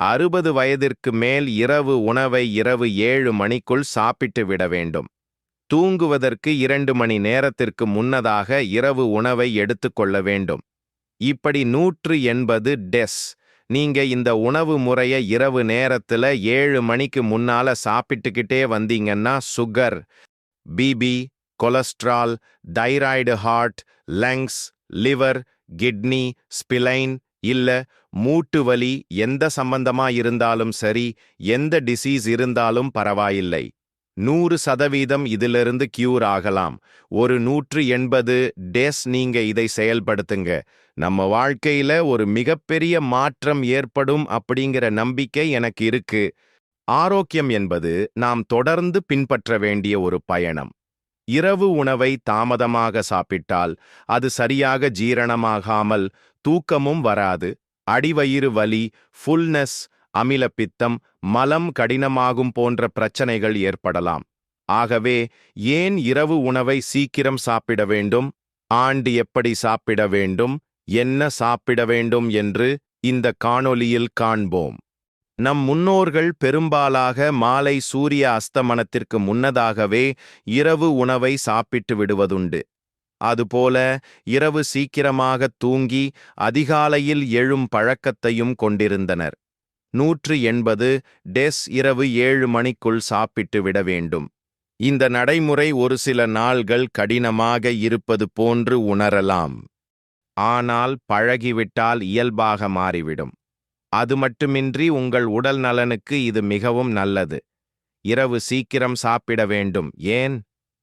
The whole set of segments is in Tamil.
அறுபது வயதிற்கு மேல் இரவு உணவை இரவு ஏழு மணிக்குள் சாப்பிட்டு விட வேண்டும். தூங்குவதற்கு இரண்டு மணி நேரத்திற்கு முன்னதாக இரவு உணவை எடுத்துக்கொள்ள வேண்டும். இப்படி நூற்று எண்பது டெஸ். நீங்க இந்த உணவு முறைய இரவு நேரத்துல ஏழு மணிக்கு முன்னால சாப்பிட்டுக்கிட்டே வந்தீங்கன்னா sugar BP cholesterol thyroid heart lungs liver kidney spleen இல்ல மூட்டு வலி எந்த சம்பந்தமா இருந்தாலும் சரி எந்த டிசீஸ் இருந்தாலும் பரவாயில்லை. நூறு சதவீதம் இதிலிருந்து கியூர் ஆகலாம். ஒரு நூற்று எண்பது டேஸ் நீங்க இதை செயல்படுத்துங்க. நம்ம வாழ்க்கையில ஒரு மிகப்பெரிய மாற்றம் ஏற்படும் அப்படிங்கிற நம்பிக்கை எனக்கு இருக்கு. ஆரோக்கியம் என்பது நாம் தொடர்ந்து பின்பற்ற வேண்டிய ஒரு பயணம். இரவு உணவை தாமதமாக சாப்பிட்டால் அது சரியாக ஜீரணமாகாமல் தூக்கமும் வராது. அடிவயிறு வலி ஃபுல்னஸ் அமிலப்பித்தம் மலம் கடினமாகும் போன்ற பிரச்சனைகள் ஏற்படலாம். ஆகவே ஏன் இரவு உணவை சீக்கிரம் சாப்பிட வேண்டும்? ஆண்டு எப்படி சாப்பிட வேண்டும்? என்ன சாப்பிட வேண்டும் என்று இந்த காணொலியில் காண்போம். நம் முன்னோர்கள் பெரும்பாலாக மாலை சூரிய அஸ்தமனத்திற்கு முன்னதாகவே இரவு உணவை சாப்பிட்டு விடுவதுண்டு. அதுபோல இரவு சீக்கிரமாக தூங்கி அதிகாலையில் எழும் பழக்கத்தையும் கொண்டிருந்தனர். நூற்று எண்பது டெஸ் இரவு ஏழு மணிக்குள் சாப்பிட்டு விட வேண்டும். இந்த நடைமுறை ஒரு சில நாள்கள் கடினமாக இருப்பது போன்று உணரலாம். ஆனால் பழகிவிட்டால் இயல்பாக மாறிவிடும். அது மட்டுமின்றி உங்கள் உடல் நலனுக்கு இது மிகவும் நல்லது. இரவு சீக்கிரம் சாப்பிட வேண்டும். ஏன்?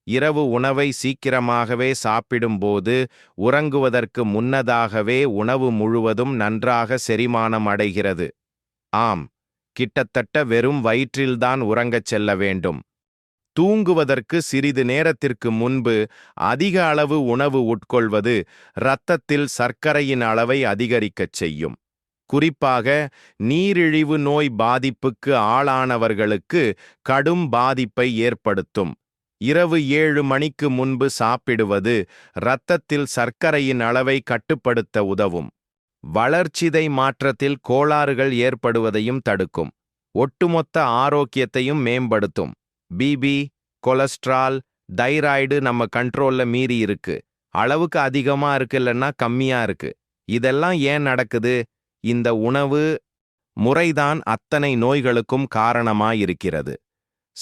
இரவு உணவை சீக்கிரமாகவே சாப்பிடும்போது உறங்குவதற்கு முன்னதாகவே உணவு முழுவதும் நன்றாக செரிமானம் அடைகிறது. ஆம் கிட்டத்தட்ட வெறும் வயிற்றில்தான் உறங்கச் செல்ல வேண்டும். தூங்குவதற்கு சிறிது நேரத்திற்கு முன்பு அதிக அளவு உணவு உட்கொள்வது இரத்தத்தில் சர்க்கரையின் அளவை அதிகரிக்கச் செய்யும். குறிப்பாக நீரிழிவு நோய் பாதிப்புக்கு ஆளானவர்களுக்கு கடும் பாதிப்பை ஏற்படுத்தும். இரவு ஏழு மணிக்கு முன்பு சாப்பிடுவது இரத்தத்தில் சர்க்கரையின் அளவை கட்டுப்படுத்த உதவும். வளர்ச்சிதை மாற்றத்தில் கோளாறுகள் ஏற்படுவதையும் தடுக்கும். ஒட்டுமொத்த ஆரோக்கியத்தையும் மேம்படுத்தும். பிபி கொலஸ்ட்ரால் தைராய்டு நம்ம கண்ட்ரோல்ல மீறி இருக்கு. அளவுக்கு அதிகமா இருக்கு இல்லைன்னா கம்மியா இருக்கு. இதெல்லாம் ஏன் நடக்குது? இந்த உணவு முறைதான் அத்தனை நோய்களுக்கும் காரணமாயிருக்கிறது.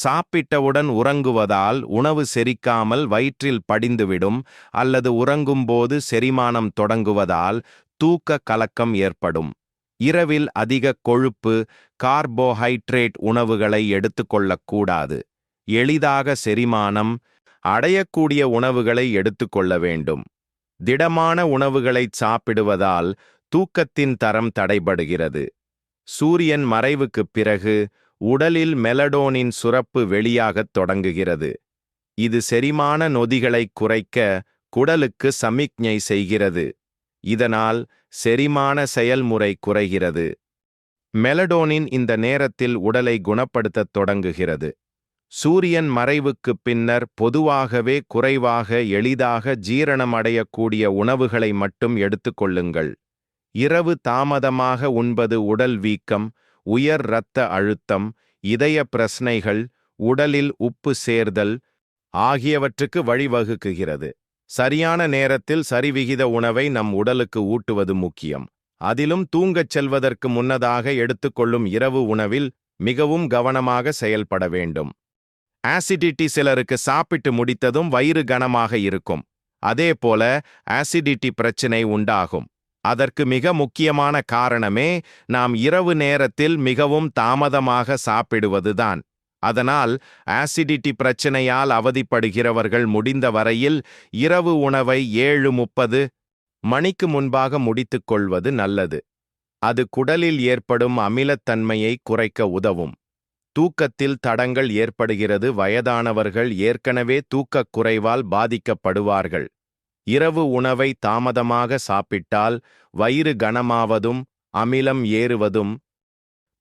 சாப்பிட்டவுடன் உறங்குவதால் உணவு செரிக்காமல் வயிற்றில் படிந்துவிடும் அல்லது உறங்கும்போது செரிமானம் தொடங்குவதால் தூக்க கலக்கம் ஏற்படும். இரவில் அதிக கொழுப்பு கார்போஹைட்ரேட் உணவுகளை எடுத்துக்கொள்ளக்கூடாது. எளிதாக செரிமானம் அடையக்கூடிய உணவுகளை எடுத்துக்கொள்ள வேண்டும். திடமான உணவுகளைச் சாப்பிடுவதால் தூக்கத்தின் தரம் தடைபடுகிறது. சூரியன் மறைவுக்குப் பிறகு உடலில் மெலடோனின் சுரப்பு வெளியாகத் தொடங்குகிறது. இது செரிமான நொதிகளைக் குறைக்க குடலுக்கு சமிக்ஞை செய்கிறது. இதனால் செரிமான செயல்முறை குறைகிறது. மெலடோனின் இந்த நேரத்தில் உடலை குணப்படுத்தத் தொடங்குகிறது. சூரியன் மறைவுக்குப் பின்னர் பொதுவாகவே குறைவாக எளிதாக ஜீரணமடையக்கூடிய உணவுகளை மட்டும் எடுத்துக்கொள்ளுங்கள் இரவு தாமதமாக உண்பது உடல் வீக்கம் உயர் இரத்த அழுத்தம் இதய பிரச்சனைகள் உடலில் உப்பு சேர்தல் ஆகியவற்றுக்கு வழிவகுக்குகிறது. சரியான நேரத்தில் சரிவிகித உணவை நம் உடலுக்கு ஊட்டுவது முக்கியம். அதிலும் தூங்கச் செல்வதற்கு முன்னதாக எடுத்துக்கொள்ளும் இரவு உணவில் மிகவும் கவனமாக செயல்பட வேண்டும். ஆசிடிட்டி சிலருக்கு சாப்பிட்டு முடித்ததும் வயிறு கனமாக இருக்கும். அதேபோல ஆசிடிட்டி பிரச்சினை உண்டாகும். அதற்கு மிக முக்கியமான காரணமே நாம் இரவு நேரத்தில் மிகவும் தாமதமாக சாப்பிடுவதுதான். அதனால் ஆசிடிட்டி பிரச்சனையால் அவதிப்படுகிறவர்கள் முடிந்த வரையில் இரவு உணவை ஏழு முப்பது மணிக்கு முன்பாக முடித்துக் கொள்வது நல்லது. அது குடலில் ஏற்படும் அமிலத்தன்மையை குறைக்க உதவும். தூக்கத்தில் தடங்கள் ஏற்படுகிறது. வயதானவர்கள் ஏற்கனவே தூக்கக் குறைவால் பாதிக்கப்படுவார்கள். இரவு உணவை தாமதமாக சாப்பிட்டால் வயிறு கனமாவதும் அமிலம் ஏறுவதும்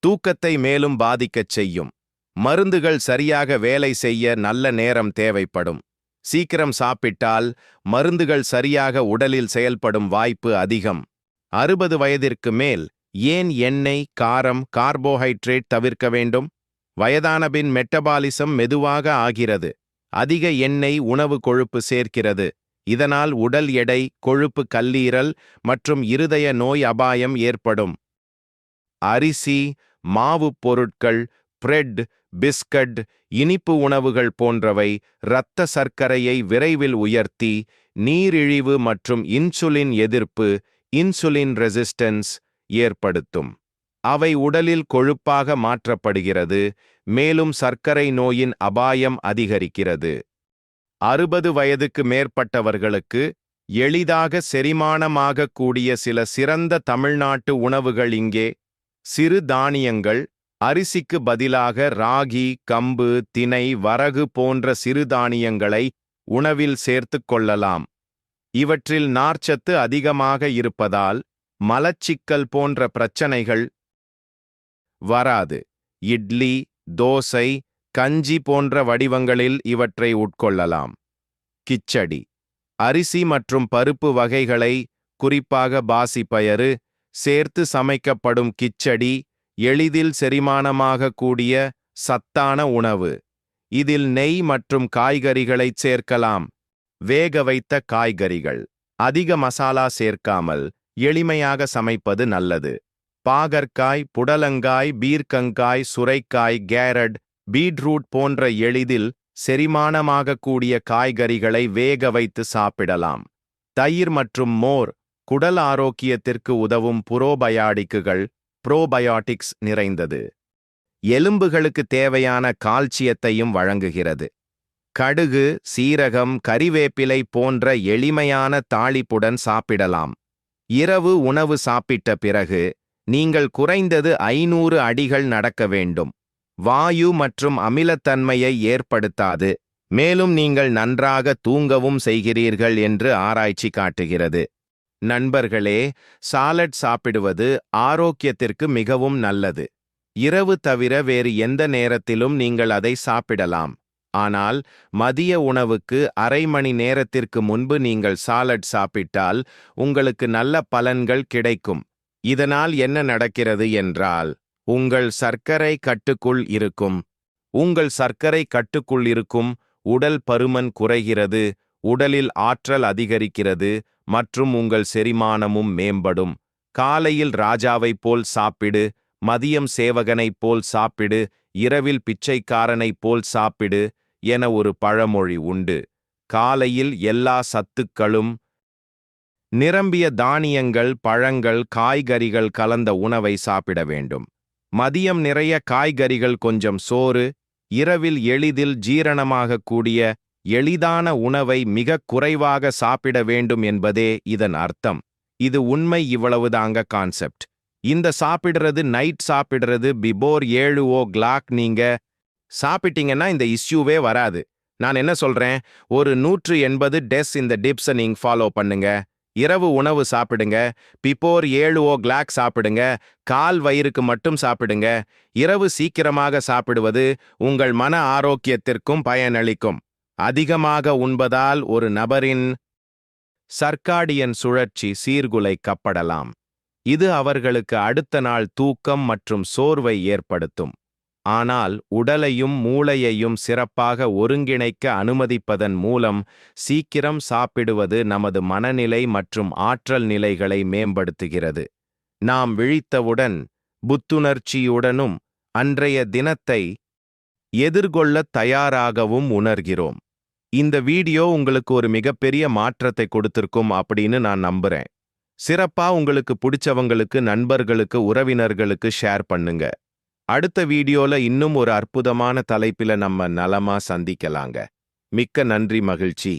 தூக்கத்தை மேலும் பாதிக்கச் செய்யும். மருந்துகள் சரியாக வேலை செய்ய நல்ல நேரம் தேவைப்படும். சீக்கிரம் சாப்பிட்டால் மருந்துகள் சரியாக உடலில் செயல்படும் வாய்ப்பு அதிகம். அறுபது வயதிற்கு மேல் ஏன் எண்ணெய் காரம் கார்போஹைட்ரேட் தவிர்க்க வேண்டும்? வயதானபின் மெட்டபாலிசம் மெதுவாக ஆகிறது. அதிக எண்ணெய் உணவு கொழுப்பு சேர்க்கிறது. இதனால் உடல் எடை கொழுப்பு கல்லீரல் மற்றும் இருதய நோய் அபாயம் ஏற்படும். அரிசி மாவுப் பொருட்கள் பிரெட் பிஸ்கட் இனிப்பு உணவுகள் போன்றவை இரத்த சர்க்கரையை விரைவில் உயர்த்தி நீரிழிவு மற்றும் இன்சுலின் எதிர்ப்பு இன்சுலின் ரெசிஸ்டன்ஸ் ஏற்படுத்தும். அவை உடலில் கொழுப்பாக மாற்றப்படுகிறது மேலும் சர்க்கரை நோயின் அபாயம் அதிகரிக்கிறது. அறுபது வயதுக்கு மேற்பட்டவர்களுக்கு எளிதாக செரிமானமாகக்கூடிய சில சிறந்த தமிழ்நாட்டு உணவுகள் இங்கே. சிறு தானியங்கள் அரிசிக்கு பதிலாக ராகி கம்பு தினை வரகு போன்ற சிறுதானியங்களை உணவில் சேர்த்துக் கொள்ளலாம். இவற்றில் நார்ச்சத்து அதிகமாக இருப்பதால் மலச்சிக்கல் போன்ற பிரச்சனைகள் வராது. இட்லி தோசை கஞ்சி போன்ற வடிவங்களில் இவற்றை உட்கொள்ளலாம். கிச்சடி. அரிசி மற்றும் பருப்பு வகைகளை குறிப்பாக பாசி பயறு சேர்த்து சமைக்கப்படும் கிச்சடி எளிதில் செரிமானமாக கூடிய சத்தான உணவு. இதில் நெய் மற்றும் காய்கறிகளைச் சேர்க்கலாம். வேக வைத்த காய்கறிகள். அதிக மசாலா சேர்க்காமல் எளிமையாக சமைப்பது நல்லது. பாகற்காய் புடலங்காய் பீர்க்கங்காய் சுரைக்காய் கேரட் பீட்ரூட் போன்ற எளிதில் செரிமானமாகக்கூடிய காய்கறிகளை வேக வைத்து சாப்பிடலாம். தயிர் மற்றும் மோர் குடல் ஆரோக்கியத்திற்கு உதவும் புரோபயாடிக்குகள் புரோபயாட்டிக்ஸ் நிறைந்தது. எலும்புகளுக்கு தேவையான கால்சியத்தையும் வழங்குகிறது. கடுகு சீரகம் கறிவேப்பிலை போன்ற எளிமையான தாளிப்புடன் சாப்பிடலாம். இரவு உணவு சாப்பிட்ட பிறகு நீங்கள் குறைந்தது ஐநூறு அடிகள் நடக்க வேண்டும். வாயு மற்றும் அமிலத்தன்மையை ஏற்படுத்தாது. மேலும் நீங்கள் நன்றாக தூங்கவும் செய்கிறீர்கள் என்று ஆராய்ச்சி காட்டுகிறது. நண்பர்களே சாலட் சாப்பிடுவது ஆரோக்கியத்திற்கு மிகவும் நல்லது. இரவு தவிர வேறு எந்த நேரத்திலும் நீங்கள் அதை சாப்பிடலாம். ஆனால் மதிய உணவுக்கு அரை மணி நேரத்திற்கு முன்பு நீங்கள் சாலட் சாப்பிட்டால் உங்களுக்கு நல்ல பலன்கள் கிடைக்கும். இதனால் என்ன நடக்கிறது என்றால் உங்கள் சர்க்கரை கட்டுக்குள் இருக்கும். உங்கள் சர்க்கரை கட்டுக்குள் இருக்கும் உடல் பருமன் குறைகிறது உடலில் ஆற்றல் அதிகரிக்கிறது மற்றும் உங்கள் செரிமானமும் மேம்படும். காலையில் ராஜாவைப் போல் சாப்பிடு மதியம் சேவகனைப் போல் சாப்பிடு இரவில் பிச்சைக்காரனைப் போல் சாப்பிடு என ஒரு பழமொழி உண்டு. காலையில் எல்லா சத்துக்களும் நிரம்பிய தானியங்கள் பழங்கள் காய்கறிகள் கலந்த உணவை சாப்பிட வேண்டும். மதியம் நிறைய காய்கறிகள் கொஞ்சம் சோறு இரவில் எளிதில் ஜீரணமாகக்கூடிய எளிதான உணவை மிகக் குறைவாக சாப்பிட வேண்டும் என்பதே இதன் அர்த்தம். இது உண்மை இவ்வளவுதாங்க கான்செப்ட் இந்த சாப்பிடுறது நைட் சாப்பிடுறது பிபோர் ஏழு ஓ கிளாக் நீங்க சாப்பிட்டீங்கன்னா இந்த இஷ்யூவே வராது. நான் என்ன சொல்றேன்? ஒரு நூற்று எண்பது டெஸ் இந்த டிப்ஸை நீங்க ஃபாலோ பண்ணுங்க. இரவு உணவு சாப்பிடுங்க. பிப்போர் ஏழு ஓ கிளாக் சாப்பிடுங்க. கால் வயிறுக்கு மட்டும் சாப்பிடுங்க. இரவு சீக்கிரமாக சாப்பிடுவது உங்கள் மன ஆரோக்கியத்திற்கும் பயனளிக்கும். அதிகமாக உண்பதால் ஒரு நபரின் சர்க்காடியன் சுழற்சி சீர்குலை கப்படலாம். இது அவர்களுக்கு அடுத்த நாள் தூக்கம் மற்றும் சோர்வை ஏற்படுத்தும். ஆனால் உடலையும் மூளையையும் சிறப்பாக ஒருங்கிணைக்க அனுமதிப்பதன் மூலம் சீக்கிரம் சாப்பிடுவது நமது மனநிலை மற்றும் ஆற்றல் நிலைகளை மேம்படுத்துகிறது. நாம் விழித்தவுடன் புத்துணர்ச்சியுடனும் அன்றைய தினத்தை எதிர்கொள்ளத் தயாராகவும் உணர்கிறோம். இந்த வீடியோ உங்களுக்கு ஒரு மிகப்பெரிய மாற்றத்தை கொடுத்திருக்கும் அப்படின்னு நான் நம்புறேன். சிறப்பா உங்களுக்கு பிடிச்சவங்களுக்கு நண்பர்களுக்கு உறவினர்களுக்கு ஷேர் பண்ணுங்க. அடுத்த வீடியோல இன்னும் ஒரு அற்புதமான தலைப்பில நம்ம நலமா சந்திக்கலாங்க. மிக்க நன்றி மகிழ்ச்சி.